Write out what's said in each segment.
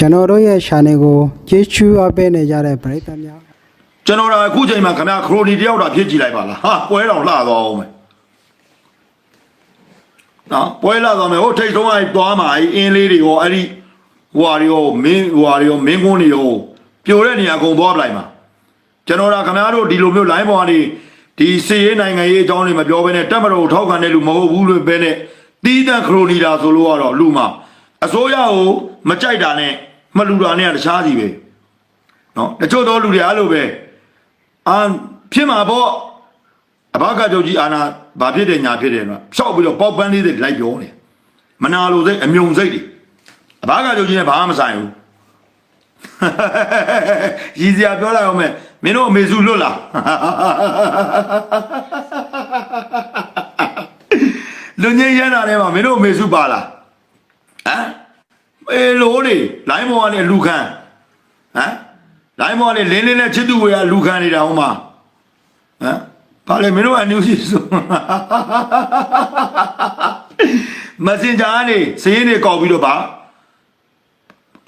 ကျွန်တော်တို့ရဲ့ channel ကိုကျေးဇူးအပ်ပေးနေကြတဲ့ပရိသတ်များကျွန်တော်တို့အခုချိန်မှာခင်ဗျာခရိုနီတယောက်တာဖြစ်ကြည့်လိုက်ပါလားဟာပွဲတော်လှသွားအောင်မယ်နော်ပွဲလှသွားမယ်ဟိုထိတ်ဆုံးအဲ့သွားမှာအဲ့အင်းလေးတွေရောအဲ့ဒီဟွာတွေရောမင်းဟွာတွေရောမင်းကုန်းတွေရောပြိုတဲ့နေရာအကုန်သွားပလိုက်မှာကျွန်တော်တို့ခင်ဗျားတို့ဒီလိုမျိုး line ပေါ်ကနေဒီစီရေးနိုင်ငံရေးအကြောင်းတွေမပြောဘဲနဲ့တက်မတော်ကိုထောက်ခံတဲ့လူမဟုတ်ဘူးလို့ပဲနဲ့တီးတန့်ခရိုနီတာဆိုလို့ကတော့လူမှာအစိုးရကိုမကြိုက်တာနဲ့ မလူတာနဲ့ကတခြားစီပဲနော်တချို့သောလူတွေအဲ့လိုပဲအာဖြစ်မှာပေါ့အဘကကြောင့်ကြီးအာနာဘာဖြစ်တယ်ညာဖြစ်တယ်နော်ဖြောက်ပြီးတော့ပေါက်ပန်းလေးတွေလိုက်ပြောနေမနာလိုစိတ်အမြုံစိတ်တွေအဘကကြောင့်ကြီးနဲ့ဘာမှမဆိုင်ဘူးရည်စရာပြောလိုက်အောင်မယ်မင်းတို့အမေစုလွတ်လာလူငယ်ရန်တာထဲမှာမင်းတို့အမေစုပါလားဟမ် အေးလို့လေလိုင်းမော်ကနေလူခန်းဟမ်လိုင်းမော်ကနေလင်းလင်းနဲ့ချစ်သူဝေကလူခန်းနေတာဟိုမှာဟမ်ဘာလဲမင်းတို့အန်ယူစီဆိုမစင်ဂျာကနေစည်ရင်းတွေကောက်ပြီးတော့ပါ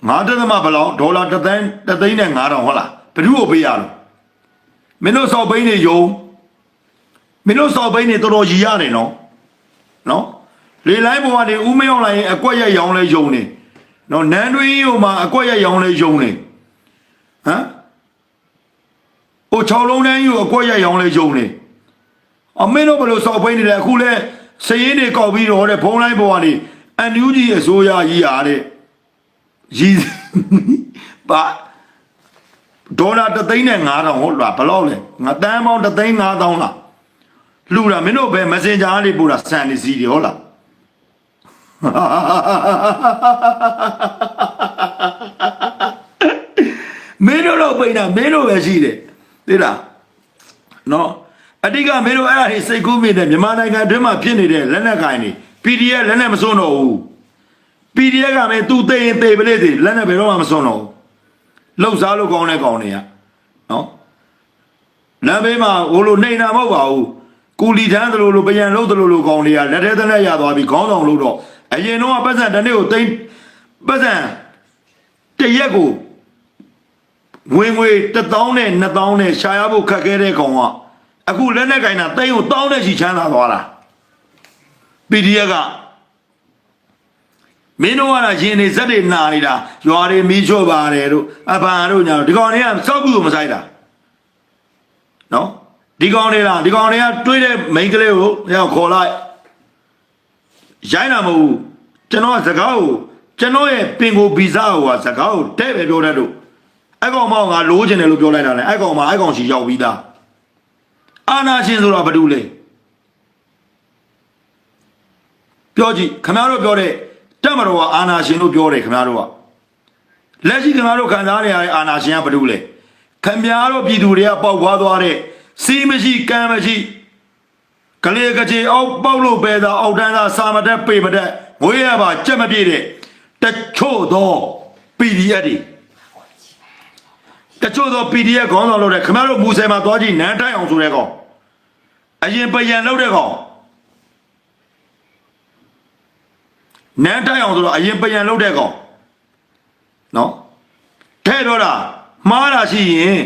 ငါးတသမဘယ်လောက်ဒေါ်လာတစ်သိန်းတစ်သိန်းနဲ့9000ဟုတ်လားဘယ်သူ့ကိုပေးရလို့မင်းတို့စောက်ဘိန်းတွေယုံမင်းတို့စောက်ဘိန်းတွေတော်တော်ရည်ရတယ်နော်နော်လေလိုင်းပေါ်ကနေဦးမရောက်လာရင်အကွက်ရက်ရောင်းလဲယုံနေ နော်နန်းတွင်းဟိုမှာအကွက်ရက်ရောင်းလဲယုံနေဟမ်ဟို6လုံးတန်းကြီးကိုအကွက်ရက်ရောင်းလဲယုံနေအမင်းတို့ဘယ်လိုစောက်ဘိန်းတွေလဲအခုလဲစည်ရင်းတွေကောက်ပြီးတော့တဲ့ဖုန်းလိုင်းပေါ်ကနေအန်ယူဂျီအစိုးရကြီးရတဲ့ရည်ပါဒေါ်လာ3သိန်းနဲ့9000ဟုတ်လားဘယ်လောက်လဲငါတန်းပေါင်း3သိန်း9000လားလူတာမင်းတို့ပဲ messenger လေးပို့တာစံနေစီတွေဟုတ်လား မင်းတို့တော့ပိန်တာမင်းတို့ပဲရှိတယ်သိလားနော်အတိကမင်းတို့အဲ့ဒါတွေစိတ်ကူးမိတယ်မြန်မာနိုင်ငံအတွင်းမှာဖြစ်နေတဲ့လက်နက်ကိုင်တွေ PDF လက်နက်မစွန့်တော့ဘူး PDF ကမင်းသူသိရင်သိပလေစီလက်နက်ဘယ်တော့မှမစွန့်တော့ဘူးလှုပ်ရှားလို့ကောင်းတဲ့ကောင်းတွေကနော်လမ်းဘေးမှာဟိုလိုနေနာမဟုတ်ပါဘူးကူလီထမ်းသလိုလိုပြန်လှုပ်သလိုလိုကောင်းတွေကလက်ထဲသက်လက်ရသွားပြီးခေါင်းဆောင်လို့တော့ အရင်တော့ပတ်စံတစ်နေ့ကိုတိမ့်ပတ်စံတစ်ရက်ကိုဝင်ငွေ1000နဲ့2000နဲ့ရှာရဖို့ခက်ခဲတဲ့ကောင်ကအခုလက်နဲ့ကင်တာတိတ်ကို1000နဲ့ချီချမ်းသာသွားတာ PDF ကမင်းတို့ကလည်းရင်နေဇက်တွေနာနေတာရွာတွေမီးချို့ပါတယ်တို့အဖန်တို့ညာတို့ဒီကောင်တွေကစောက်ဘူးကိုမဆိုင်တာနော်ဒီကောင်တွေလားဒီကောင်တွေကတွေးတဲ့မိန်းကလေးကိုရောက်ခေါ်လိုက် ရိုင်းတာမဟုတ်ဘူးကျွန်တော်ကစကားကိုကျွန်တော်ရဲ့ပင်ကိုဗီဇာကိုကစကားကိုတဲ့ပဲပြောတတ်လို့အဲ့ကောင်မကငါလိုချင်တယ်လို့ပြောလိုက်တာလေအဲ့ကောင်မအဲ့ကောင်ရှိရောက်ပြီးသားအာနာရှင်ဆိုတာဘာတူလဲပြောကြည့်ခင်ဗျားတို့ပြောတဲ့တက်မတော်ကအာနာရှင်လို့ပြောတယ်ခင်ဗျားတို့ကလက်ရှိခင်ဗျားတို့ခံစားနေရတဲ့အာနာရှင်ကဘာတူလဲခင်ဗျားတို့ပြည်သူတွေကပေါက်ခွာသွားတဲ့စီးမရှိကံမရှိ ကလေးကကြီးအောက်ပေါက်လို့ပဲသာအောက်တန်းသာစာမတက်ပေမတက်ငွေရပါကြက်မပြည့်တဲ့တချို့သော PDF တွေတချို့သော PDF ခေါင်းဆောင်လုပ်တဲ့ခင်ဗျားတို့မူဆယ်မှာသွားကြည့်နန်းတိုက်အောင်ဆိုတဲ့ကောင်အရင်ပယံလုပ်တဲ့ကောင်နန်းတိုက်အောင်ဆိုတော့အရင်ပယံလုပ်တဲ့ကောင်နော်ထဲတော့တာမှားတာရှိရင်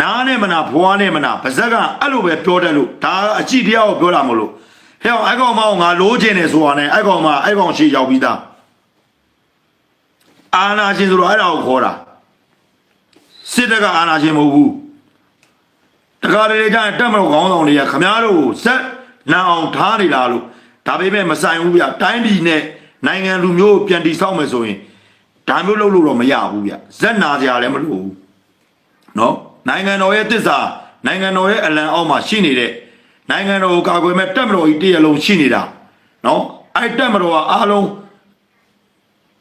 နားနဲ့မနာဘွားနဲ့မနာပါဇက်ကအဲ့လိုပဲပြောတတ်လို့ဒါအကြည့်တရားကိုပြောတာမလို့ဟဲ့အောင်အဲ့ကောင်မအောင်ငါလိုချင်တယ်ဆိုတာနဲ့အဲ့ကောင်မအဲ့ကောင်ရှိရောက်ပြီးသားအာနာရှင်ဆိုတော့အဲ့ဒါကိုခေါ်တာစစ်တပ်ကအာဏာရှင်မဟုတ်ဘူးတခါတလေကျရင်တက်မလို့ခေါင်းဆောင်တွေကခမားတို့ကိုဇက်နံအောင်ထားနေလားလို့ဒါပေမဲ့မဆိုင်ဘူးဗျတိုင်းပြည်နဲ့နိုင်ငံလူမျိုးကိုပြန်တည်ဆောက်မယ်ဆိုရင်ဒါမျိုးလုပ်လို့တော့မရဘူးဗျဇက်နာစရာလည်းမလိုဘူးနော် နိုင်ငံတော်ရဲ့တစ္ဆာနိုင်ငံတော်ရဲ့အလံအောက်မှာရှိနေတဲ့နိုင်ငံတော်ကိုကာကွယ်မဲ့တက်မတော်ကြီးတရလုံးရှိနေတာနော်အဲ့တက်မတော်ကအားလုံး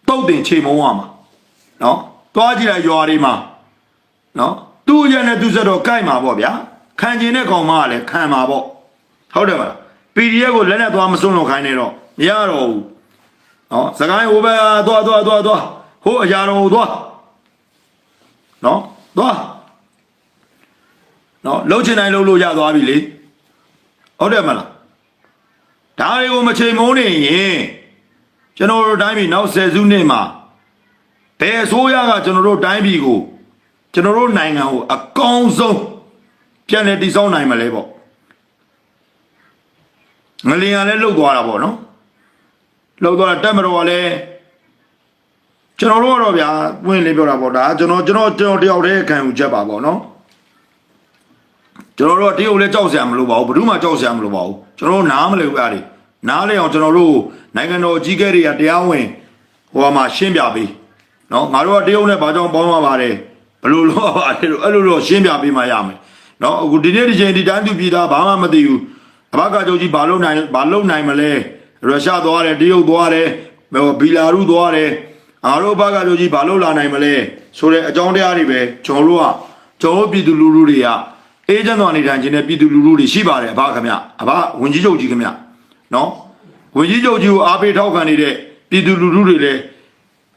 တုတ်တင်ချိန်မုံရမှာနော်တွားကြည့်လိုက်ရွာတွေမှာနော်သူ့ရဲ့နဲ့သူ့ဆက်တော့ကြိုက်မှာပေါ့ဗျာခံကျင်တဲ့ကောင်မကလည်းခံမှာပေါ့ဟုတ်တယ်မလား PDF ကိုလက်နဲ့သွားမစွန့်လို့ခိုင်းနေတော့မရတော့ဘူးနော်စကိုင်းဟိုဘက်သွားသွားသွားသွားဟိုအရာတော်ကိုသွားနော်သွား နော်လှုပ်ချင်တိုင်းလှုပ်လို့ရသွားပြီလေဟုတ်တယ်မလားဒါတွေကိုမချိန်မုန်းနေရင်ကျွန်တော်တို့တိုင်းပြည်နောက်ဆယ်စုနှစ်မှာဘယ်အစိုးရကကျွန်တော်တို့တိုင်းပြည်ကိုကျွန်တော်တို့နိုင်ငံကိုအကောင်းဆုံးပြန်လည်တည်ဆောက်နိုင်မလဲပေါ့ငလျင်ကလည်းလှုပ်သွားတာပေါ့နော်လှုပ်သွားတာတက်မတော်ကလည်းကျွန်တော်တို့ကတော့ဗျာပွင့်လေးပြောတာပေါ့ဒါကျွန်တော်ကျွန်တော်ကျွန်တော်တယောက်တည်းခံယူချက်ပါပေါ့နော် ကျွန်တော်တို့ကတရုတ်လည်းကြောက်စရာမလိုပါဘူးဘယ်သူမှကြောက်စရာမလိုပါဘူးကျွန်တော်တို့နားမလည်ဘူးအားတွေနားလေအောင်ကျွန်တော်တို့နိုင်ငံတော်အကြီးအကဲတွေကတရားဝင်ဟိုမှာရှင်းပြပေးနော်ငါတို့ကတရုတ်နဲ့ဘာကြောင့်ပေါင်းရပါတယ်ဘယ်လိုလုပ်ရပါတယ်လို့အဲ့လိုတော့ရှင်းပြပေးမှရမယ်နော်အခုဒီနေ့ဒီချိန်ဒီတိုင်းသူပြည်သားဘာမှမသိဘူးအဘကချုပ်ကြီးဘာလုပ်နိုင်ဘာလုပ်နိုင်မလဲရုရှားသွားတယ်တရုတ်သွားတယ်ဟိုဘီလာရုသွားတယ်အားတို့ဘကချုပ်ကြီးဘာလုပ်လာနိုင်မလဲဆိုတဲ့အကြောင်းတရားတွေပဲကျွန်တော်တို့ကကျွန်တော်တို့ပြည်သူလူထုတွေက အေးချမ်းစွာနေထိုင်ခြင်းနဲ့ပြည်သူလူထုတွေရှိပါတယ်အဘခင်ဗျအဘဝင်ကြီးချုပ်ကြီးခင်ဗျနော်ဝင်ကြီးချုပ်ကြီးကိုအားပေးထောက်ခံနေတဲ့ပြည်သူလူထုတွေလည်း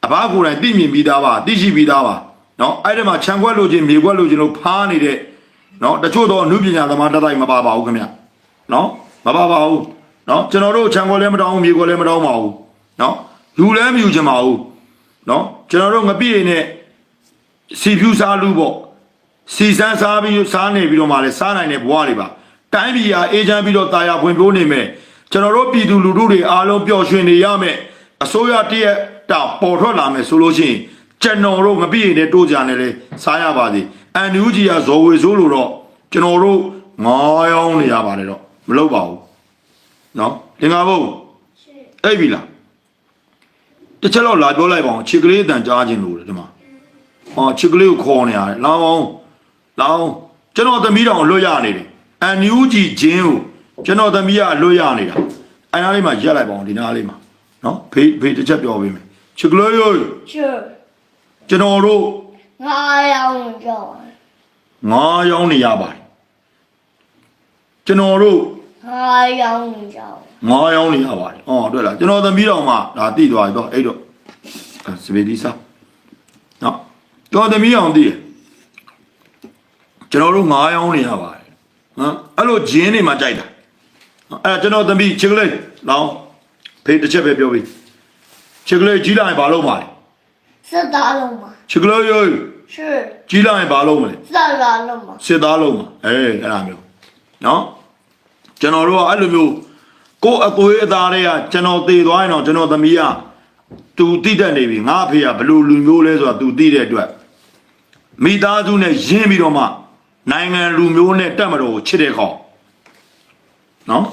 အဘကိုယ်တိုင်သိမြင်ပြီးသားပါသိရှိပြီးသားပါနော်အဲ့ဒီမှာခြံခွက်လိုခြင်းမြေခွက်လိုခြင်းလို့ဖားနေတဲ့နော်တချို့တော့အမှုပညာသမားတတိုင်းမပါပါဘူးခင်ဗျနော်မပါပါဘူးနော်ကျွန်တော်တို့ခြံခွက်လည်းမတောင်းဘူးမြေခွက်လည်းမတောင်းပါဘူးနော်ယူလည်းမယူချင်ပါဘူးနော်ကျွန်တော်တို့ငပိအိမ်နဲ့စီဖြူစားလူပေါ့ စီစမ်းစားပြီးစားနေပြီးတော့မှလည်းစားနိုင်တဲ့ဘဝတွေပါတိုင်းပြည်ဟာအေဂျင့်ပြီးတော့တာယာဖွံ့ဖြိုးနေမယ်ကျွန်တော်တို့ပြည်သူလူထုတွေအားလုံးပျော်ရွှင်နေရမယ်အစိုးရတည့်ရက်တာပေါ်ထွက်လာမယ်ဆိုလို့ရှိရင်ကျွန်တော်တို့ငပြည့်နဲ့တိုးကြတယ်လေစားရပါသေးအန်ယူဂျီကဇော်ဝေဆိုးလို့တော့ကျွန်တော်တို့ငားရောင်းနေရပါတယ်တော့မလုပ်ပါဘူးเนาะတင်ကားဖို့အဲ့ပြီလားတစ်ချက်တော့လာပြောလိုက်ပါအောင်ခြေကလေးအတန်ကြားခြင်းလို့လေဒီမှာဟောခြေကလေးကိုခေါ်နေရတယ်လောင်းအောင် လောင်းကျွန်တော်သမီးတော်လွတ်ရနေတယ်အန်ယူဂျီဂျင်းကိုကျွန်တော်သမီးကလွတ်ရနေတာအဲနားလေးမှာရက်လိုက်ပါအောင်ဒီနားလေးမှာနော်ဖေးဖေးတစ်ချက်ပြောပေးမယ်ချစ်ကလေးရိုးချစ်ကျွန်တော်တို့ငါရောင်းကြောင်းငါရောင်းနေရပါတယ်ကျွန်တော်တို့ငါရောင်းနေကြောင်းငါရောင်းနေရပါတယ်ဟောတွေ့လားကျွန်တော်သမီးတော်မှာဒါတိသွားပြီတော့အဲ့တော့စပေဒီစာနော်ကျွန်တော်သမီးအောင်တိတယ် ကျွန်တော်တို့ငားရောင်းနေရပါတယ်နော်အဲ့လိုဂျင်းတွေမှာကြိုက်တာအဲ့ဒါကျွန်တော်သမီးချစ်ကလေးလောင်းဖေးတစ်ချက်ပဲပြောပြီးချစ်ကလေးကြီးလာရင်ဘာလုပ်မှာလဲစစ်သားလုံးမှာချစ်ကလေးရေရှိကြီးလာရင်ဘာလုပ်မလဲစစ်သားလုံးမှာစစ်သားလုံးမှာအေးအဲ့ဒါမျိုးနော်ကျွန်တော်တို့ကအဲ့လိုမျိုးကိုအသွေးအသားတွေကကျွန်တော်သေသွားရင်တော့ကျွန်တော်သမီးကသူတိတတ်နေပြီငါအဖေကဘလို့လူမျိုးလဲဆိုတာသူတိတဲ့အတွက်မိသားစုနဲ့ရင်းပြီးတော့မှ နိုင်ငံလူမျိုးနဲ့တက်မတော်ကိုချစ်တဲ့ခေါက်နော်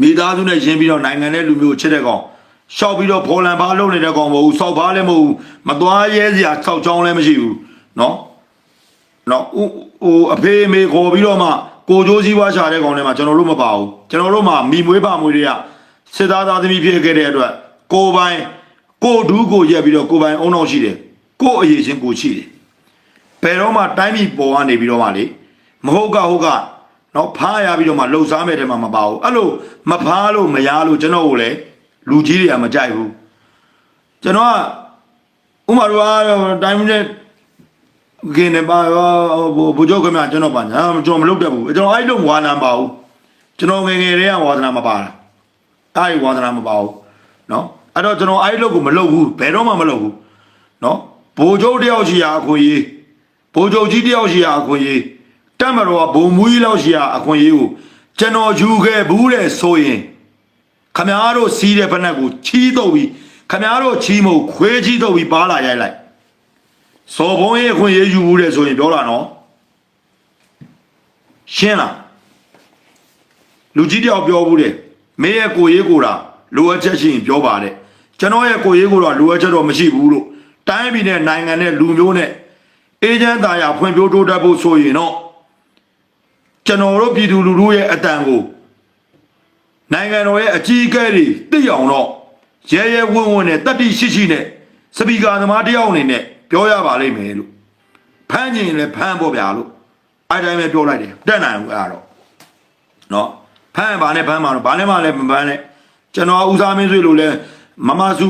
မိသားစုနဲ့ရင်းပြီးတော့နိုင်ငံနဲ့လူမျိုးကိုချစ်တဲ့ကောင်ရှောက်ပြီးတော့ဖော်လန်ဘာလုပ်နေတဲ့ကောင်မဟုတ်ဘူးစောက်ဘာလည်းမဟုတ်ဘူးမသွားရဲစရာစောက်ချောင်းလည်းမရှိဘူးနော်နော်ဟိုဟိုအဖေအမေခေါ်ပြီးတော့မှကိုကြိုးစည်းဝါရှာတဲ့ကောင်တွေမှာကျွန်တော်တို့မပါဘူးကျွန်တော်တို့မှာမိမွေးပါမွေးတွေကစစ်သားသားသမီးဖြစ်ခဲ့တဲ့အတွက်ကိုယ်ပိုင်ကိုယ်ဒူးကိုရက်ပြီးတော့ကိုယ်ပိုင်အုံနောက်ရှိတယ်ကိုယ်အရေးချင်းကိုရှိတယ် ဘယ်တော့မှတိုင်းပြည်ပေါ်ကနေပြီးတော့မှလေမဟုတ်ကဟုတ်ကနော်ဖားရပြီးတော့မှလှုပ်ရှားမဲ့တဲ့မှာမပါဘူးအဲ့လိုမဖားလို့မရလို့ကျွန်တော်ကိုလည်းလူကြီးတွေကမကြိုက်ဘူးကျွန်တော်ကဥမာတို့ကတိုင်းပြည်နဲ့ ကင်းနေပါရောဘိုးချုပ်ခင်ဗျကျွန်တော်ပါညာကျွန်တော်မလုပ်တတ်ဘူးကျွန်တော်အဲ့လိုဝါနာမပါဘူးကျွန်တော်ငယ်ငယ်တည်းကဝါသနာမပါတာအဲ့ဒီဝါသနာမပါဘူးเนาะအဲ့တော့ကျွန်တော်အဲ့လိုကိုမလုပ်ဘူးဘယ်တော့မှမလုပ်ဘူးเนาะဘိုးချုပ်တယောက်ရှိရာအခွင့်အရေး ဘိုးချုပ်ကြီးတယောက်ရှိရာအခွင့်အရေးတက်မတော်ကဘုံမူကြီးလောက်ရှိရာအခွင့်အရေးကိုကျွန်တော်ယူခဲ့ဘူးတဲ့ဆိုရင်ခမားတို့စီးတဲ့ဖက်နှက်ကိုချီးတော့ပြီးခမားတို့ချီးမဟုတ်ခွေးချီးတော့ပြီးပါလာရိုက်လိုက်စော်ဘုံရဲ့အခွင့်အရေးယူဘူးတဲ့ဆိုရင်ပြောတာနော်ရှင်းလားလူကြီးတယောက်ပြောဘူးတဲ့မင်းရဲ့ကိုယ်ရေးကိုယ်တာလိုအပ်ချက်ရှိရင်ပြောပါတဲ့ကျွန်တော်ရဲ့ကိုယ်ရေးကိုယ်တာလိုအပ်ချက်တော့မရှိဘူးလို့တိုင်းပြည်နဲ့နိုင်ငံနဲ့လူမျိုးနဲ့ အေဂျင့်သားရဖွံ့ဖြိုးတိုးတက်ဖို့ဆိုရင်တော့ကျွန်တော်တို့ပြည်သူလူထုရဲ့အတန်ကိုနိုင်ငံတော်ရဲ့အကြီးအကဲတွေသိအောင်တော့ရဲရဲဝံ့ဝံ့နဲ့တတိရှိရှိနဲ့စပီကာသမားတယောက်အနေနဲ့ပြောရပါလိမ့်မယ်လို့ဖမ်းကျင်လည်းဖမ်းဖို့ဗျာလို့အဲ့တိုင်းပဲပြောလိုက်တယ်တက်နိုင်ဘူးအဲ့ဒါတော့နော်ဖမ်းပါနဲ့ဖမ်းပါတော့ဘာနဲ့မှလည်းမဖမ်းနဲ့ကျွန်တော်ဦးစားမင်းဆွေလို့လဲမမစု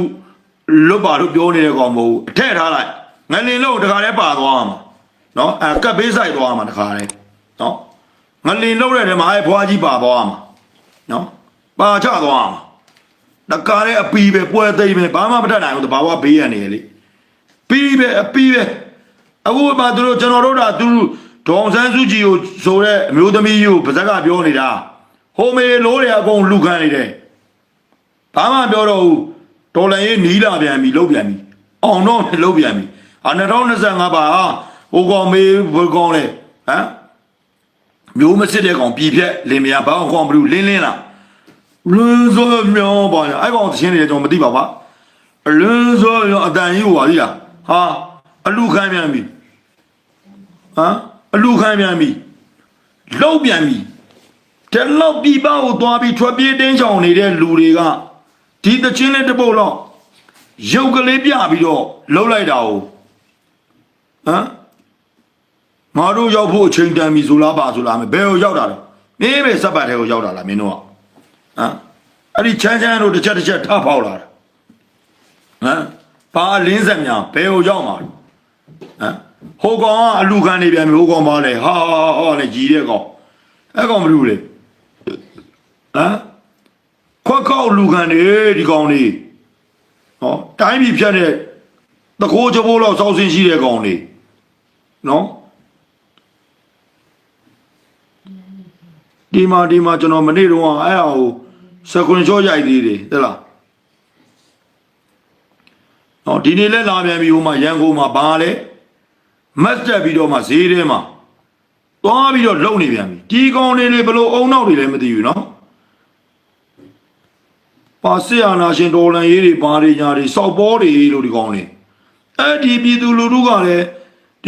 လွတ်ပါလို့ပြောနေတဲ့ကောင်မဟုတ်ဘူးအထက်ထားလိုက် ငလင်လုံးတခါလဲပါသွားမှာနော်အဲကပ်ဘေးဆိုင်သွားမှာတခါလဲနော်ငလင်လုံးတဲ့ထဲမှာအဲဘွားကြီးပါသွားမှာနော်ပါချသွားမှာတကားတဲ့အပီပဲပွဲသိမ့်ပဲဘာမှမတတ်နိုင်ဘူးတဘာဝဘေးရနေလေပီပဲအပီပဲအခုမှသူတို့ကျွန်တော်တို့ကသူဒေါအောင်ဆန်းစုကြည်ကိုဆိုတဲ့အမျိုးသမီးကြီးကိုပါဇက်ကပြောနေတာဟိုမေလို့တွေအကုန်လူခံနေတယ်ဘာမှပြောတော့ဘူးဒေါ်လာရေးနီးလာပြန်ပြီလုံးပြန်ပြီအောင်တော့လုံးပြန်ပြီ အာ2025ပါဟိုကောင်မေးဘယ်ကောင်လဲဟမ်မျိုးမစစ်တဲ့ကောင်ပြည်ဖြက်လင်မယားဘာကောင်မလို့လင်းလင်းလားလွန်းစောမြောပါညာအဲ့ကောင်သချင်းတွေကျွန်တော်မသိပါပါလွန်းစောမြောအတန်ကြီးဟိုပါလိလားဟာအလူခိုင်းပြန်ပြီဟမ်အလူခိုင်းပြန်ပြီလောက်ပြန်ပြီတလောက်ပြပကိုသွားပြီးထွက်ပြေးတင်းချောင်နေတဲ့လူတွေကဒီသချင်းလေးတစ်ပုတ်လောက်ရုပ်ကလေးပြပြီးတော့လှုပ်လိုက်တာ哦 ဟမ်ငါတို့ရောက်ဖို့အချိန်တန်ပြီဆိုလားပါဆိုလားမဘယ်ကိုရောက်တာလဲမင်းပဲစက်ပတ်ထဲကိုရောက်တာလားမင်းတို့ကဟမ်အဲ့ဒီချမ်းချမ်းတို့တစ်ချက်တစ်ချက်ထဖောက်လာတာဟမ်ဘာလင်းဆက်များဘယ်ကိုရောက်မှာလဲဟမ်ဟိုကောင်ကအလူခံနေပြန်ပြီဟိုကောင်ပါလေဟာဟာဟာဟာနဲ့ကြီးတဲ့ကောင်အဲ့ကောင်မလို့လေဟမ်ခွက်ခောက်လူခံနေဒီကောင်လေးဟောတိုင်းပြည်ဖြတ်တဲ့တကိုးချဘိုးလောက်စောက်စင်းရှိတဲ့ကောင်လေး နော်ဒီမှာဒီမှာကျွန်တော်မနေ့တုန်းကအဲ့ဟာကိုစကွန်ချောရိုက်သေးတယ်ဟုတ်လားနော်ဒီနေ့လဲလာပြန်ပြီဟိုမှာရန်ကုန်မှာဘာလဲမတ်တက်ပြီးတော့မှဈေးထဲမှာသွားပြီးတော့လုံနေပြန်ပြီဒီကောင်လေးတွေဘလို့အုံနောက်တွေလည်းမသိဘူးနော်ပါစစ်အာနာရှင်ဒေါ်လန်ရေးတွေဘာတွေညာတွေစောက်ပေါ်တွေလို့ဒီကောင်လေးအဲ့ဒီပြည်သူလူထုကလည်း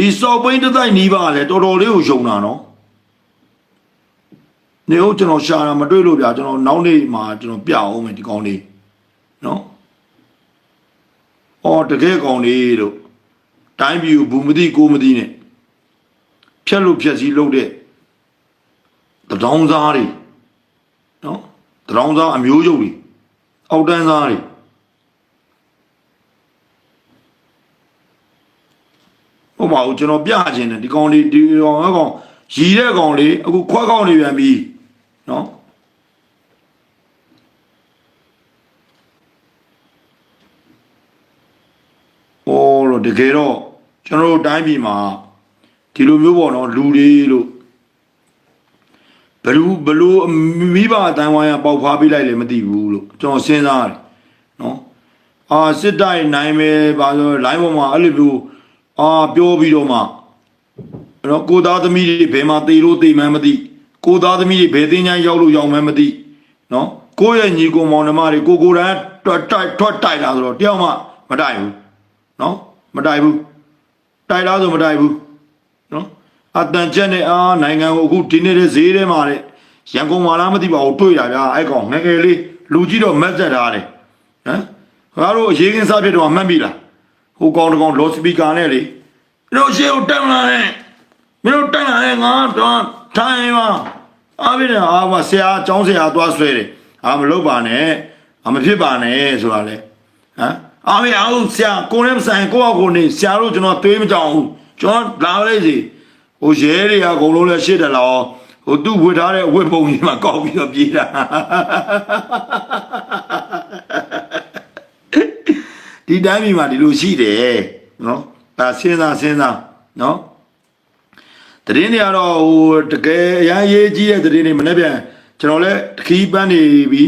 ဒီစောက်ပိန်းတစ်တိုက်နီးပါလဲတော်တော်လေးကိုယုံတာနော်နေဟုတ်ကျွန်တော်ရှာတာမတွေ့လို့ဗျာကျွန်တော်နောက်နေ့မှာကျွန်တော်ပြအောင်မယ်ဒီကောင်လေးနော်အော်တကယ်ကောင်လေးလို့တိုင်းပြည်ကိုဘူးမသိကိုမသိနဲ့ဖြက်လို့ဖြက်စီးလုပ်တဲ့တဒေါင်းစားတွေနော်တဒေါင်းစားအမျိုးချုပ်တွေအောက်တန်းစားတွေ ဟုတ်ပါဘူးကျွန်တော်ပြခြင်းတယ်ဒီကောင်လေးဒီကောင်အကောင်ရီတဲ့ကောင်လေးအခုခွက်ကောင်နေပြန်ပြီနော်ဟိုလို့တကယ်တော့ကျွန်တော်တို့တိုင်းပြည်မှာဒီလိုမျိုးပေါ့နော်လူတွေလို့ဘလူဘလူမိဘအတိုင်းဝိုင်းကပေါက်ဖားပေးလိုက်လည်းမသိဘူးလို့ကျွန်တော်စဉ်းစားတယ်နော်အာစစ်တိုင်းနိုင်မယ်ပါဆို line ပေါ်မှာအဲ့လိုမျိုး အာပြောပြီးတော့မှအဲ့တော့ကိုသားသမီးတွေဘယ်မှာတေလို့တေမှန်းမသိကိုသားသမီးတွေဘယ်တင်းချမ်းရောက်လို့ရောက်မှန်းမသိနော်ကိုယ့်ရဲ့ညီကိုမောင်နှမတွေကိုကိုယ်တိုင်တွတ်တိုက်ထွက်တိုက်လာဆိုတော့တယောက်မှမတိုက်ဘူးနော်မတိုက်ဘူးတိုက်လားဆိုမတိုက်ဘူးနော်အတန်ချက်နဲ့အာနိုင်ငံကိုအခုဒီနေ့တဲ့ဈေးထဲမှာတဲ့ရန်ကုန်မှာလားမသိပါဘူးတွေ့ရဗျာအဲ့ကောင်ငယ်ငယ်လေးလူကြီးတော့မက်ဆက်ထားတယ်ဟမ်ငါတို့အရေးကင်းစားဖြစ်တော့မှတ်ပြီလား ဟိုကောင်တကောင်လော့စပီကာနဲ့လေတို့ရှေ့ကိုတက်လာတဲ့မင်းတို့တက်လာတဲ့ငါတော့ထိုင်ပါအားပြတယ်အာမဆရာကျောင်းဆရာသွားဆွဲတယ်အာမလုပ်ပါနဲ့အာမဖြစ်ပါနဲ့ဆိုတာလေဟမ်အာမေအောင်ဆရာကိုလည်းမဆိုင်ကိုယ့်အကိုနေဆရာတို့ကျွန်တော်တွေးမကြောင်ဘူးကျွန်တော်လာလိုက်စီဟိုရဲတွေကအကုန်လုံးလဲရှေ့တယ်လားဟိုသူ့ဝတ်ထားတဲ့အဝတ်ပုံကြီးမှာကောက်ပြီးတော့ပြေးတာ ဒီတိုင်းပြည်မှာဒီလိုရှိတယ်နော်ဒါစဉ်းစားစဉ်းစားနော်တရင်တွေကတော့ဟိုတကယ်အရင်ရေးကြီးတဲ့တရင်တွေမနေ့ပြန်ကျွန်တော်လည်းတခီးပန်းနေပြီ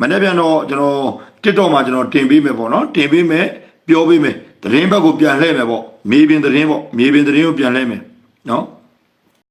မနေ့ပြန်တော့ကျွန်တော် TikTok မှာကျွန်တော်တင်ပေးမယ်ပေါ့နော်တင်ပေးမယ်ပြောပေးမယ်တရင်ဘက်ကိုပြန်လှည့်မယ်ပေါ့မေးပင်တရင်ပေါ့မေးပင်တရင်ကိုပြန်လှည့်မယ်နော်